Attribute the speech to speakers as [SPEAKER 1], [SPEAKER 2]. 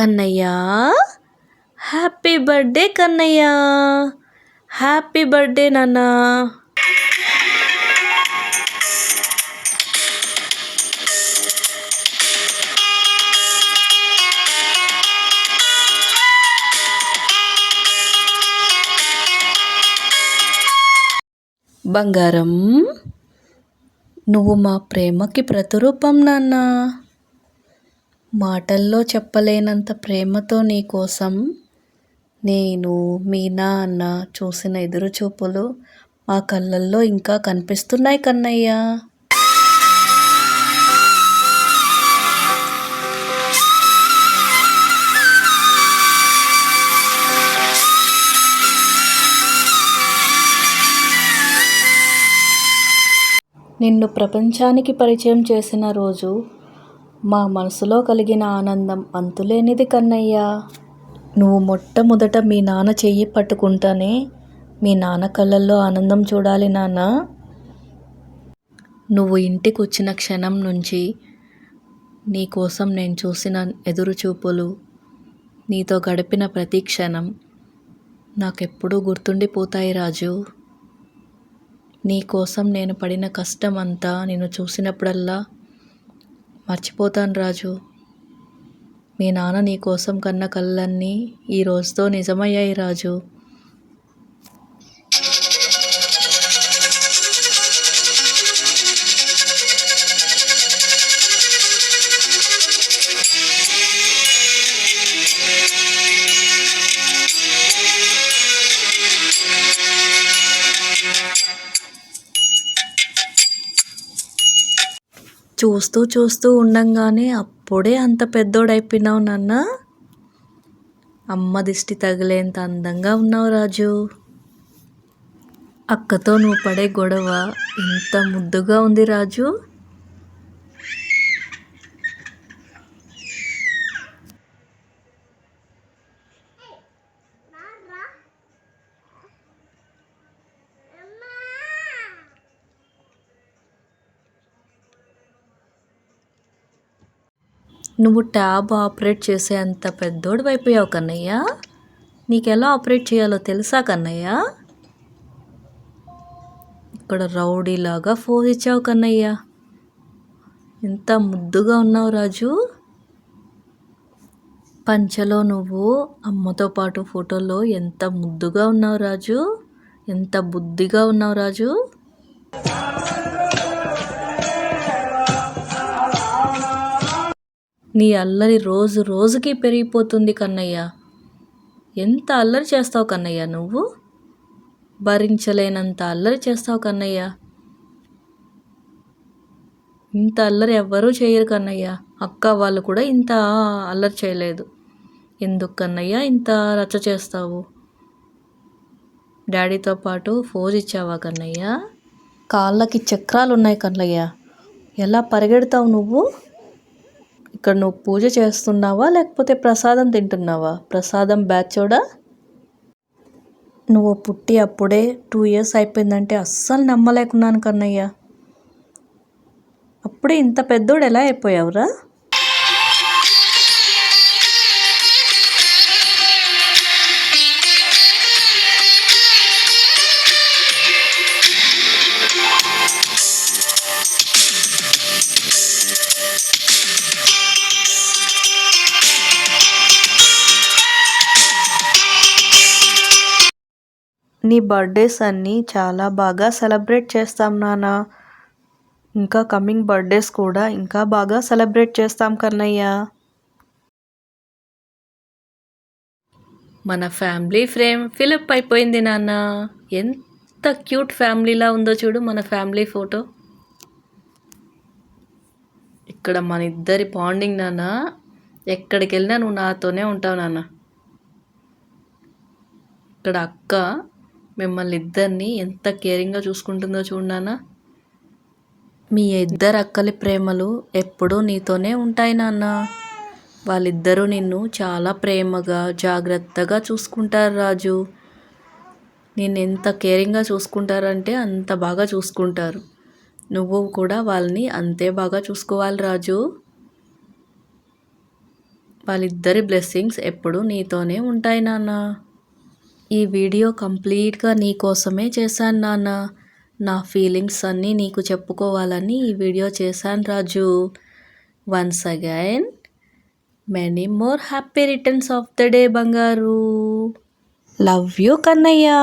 [SPEAKER 1] Kannayya. Happy birthday Kannayya. Happy birthday నాన్న. బంగారం నువ్వు మా ప్రేమకి ప్రతిరూపం నాన్నా. మాటల్లో చెప్పలేనంత ప్రేమతో నీ కోసం నేను మీ నాన్న చూసిన ఎదురుచూపులు మా కళ్ళల్లో ఇంకా కనిపిస్తున్నాయి కన్నయ్య. నిన్ను ప్రపంచానికి పరిచయం చేసిన రోజు మా మనసులో కలిగిన ఆనందం అంతులేనిది కన్నయ్య. నువ్వు మొట్టమొదట మీ నాన్న చెయ్యి పట్టుకుంటానే మీ నాన్న కళ్ళల్లో ఆనందం చూడాలి నాన్న. నువ్వు ఇంటికి వచ్చిన క్షణం నుంచి నీ కోసం నేను చూసిన ఎదురుచూపులు నీతో గడిపిన ప్రతి క్షణం నాకెప్పుడూ గుర్తుండిపోతాయి రాజు. నీ కోసం నేను పడిన కష్టం అంతా నేను చూసినప్పుడల్లా మర్చిపోతాను రాజు. మీ నాన్న నీ కోసం కన్న కళ్ళన్నీ ఈ రోజుతో నిజమయ్యాయి రాజు. చూస్తూ చూస్తూ ఉండంగానే అప్పుడే అంత పెద్దోడైపోయినావు నాన్న. అమ్మ దిష్టి తగిలేంత అందంగా ఉన్నావు రాజు. అక్కతో నువ్వు పడే గొడవ ఎంత ముద్దుగా ఉంది రాజు. నువ్వు ట్యాబ్ ఆపరేట్ చేసే అంత పెద్దోడు అయిపోయావు కన్నయ్య. నీకు ఎలా ఆపరేట్ చేయాలో తెలుసా కన్నయ్య? ఇక్కడ రౌడీలాగా ఫోన్ ఇచ్చావు కన్నయ్య. ఎంత ముద్దుగా ఉన్నావు రాజు. పంచలో నువ్వు అమ్మతో పాటు ఫోటోలో ఎంత ముద్దుగా ఉన్నావు రాజు. ఎంత బుద్ధిగా ఉన్నావు రాజు. నీ అల్లరి రోజు రోజుకి పెరిగిపోతుంది కన్నయ్య. ఎంత అల్లరి చేస్తావు కన్నయ్య నువ్వు? భరించలేనంత అల్లరి చేస్తావు కన్నయ్య. ఇంత అల్లరి ఎవ్వరూ చేయరు కన్నయ్య. అక్క వాళ్ళు కూడా ఇంత అల్లరి చేయలేదు. ఎందుకు కన్నయ్య ఇంత రచ్చ చేస్తావు? డాడీతో పాటు ఫోజ్ ఇచ్చావా కన్నయ్య? కాళ్ళకి చక్రాలు ఉన్నాయి కన్నయ్య. ఎలా పరిగెడతావు నువ్వు? ఇక్కడ నువ్వు పూజ చేస్తున్నావా లేకపోతే ప్రసాదం తింటున్నావా? ప్రసాదం బ్యాచోడా నువ్వు పుట్టి అప్పుడే టూ ఇయర్స్ అయిపోయిందంటే అస్సలు నమ్మలేకున్నాను కన్నయ్య. అప్పుడే ఇంత పెద్దోడు ఎలా అయిపోయావురా? నీ బర్త్డేస్ అన్నీ చాలా బాగా సెలబ్రేట్ చేస్తాం నాన్న. ఇంకా కమింగ్ బర్త్డేస్ కూడా ఇంకా బాగా సెలబ్రేట్ చేస్తాం కన్నయ్య. మన ఫ్యామిలీ ఫ్రేమ్ ఫిలప్ అయిపోయింది నాన్న. ఎంత క్యూట్ ఫ్యామిలీలా ఉందో చూడు మన ఫ్యామిలీ ఫోటో. ఇక్కడ మన ఇద్దరి బాండింగ్ నాన్న. ఎక్కడికి వెళ్ళినా నువ్వు నాతోనే ఉంటావు నాన్న. ఇక్కడ అక్క మిమ్మల్ని ఇద్దరిని ఎంత కేరింగ్గా చూసుకుంటుందో చూడనా మీ ఇద్దరు అక్కలి ప్రేమలు ఎప్పుడూ నీతోనే ఉంటాయి నాన్న. వాళ్ళిద్దరూ నిన్ను చాలా ప్రేమగా జాగ్రత్తగా చూసుకుంటారు రాజు. నేను ఎంత కేరింగ్గా చూసుకుంటారంటే అంత బాగా చూసుకుంటారు. నువ్వు కూడా వాళ్ళని అంతే బాగా చూసుకోవాలి రాజు. వాళ్ళిద్దరి బ్లెస్సింగ్స్ ఎప్పుడు నీతోనే ఉంటాయి నాన్న. ఈ వీడియో కంప్లీట్గా నీ కోసమే చేశాను నాన్న. నా ఫీలింగ్స్ అన్నీ నీకు చెప్పుకోవాలని ఈ వీడియో చేశాను Raju. Once again many more happy returns of the day బంగారు. Love you Kannayya.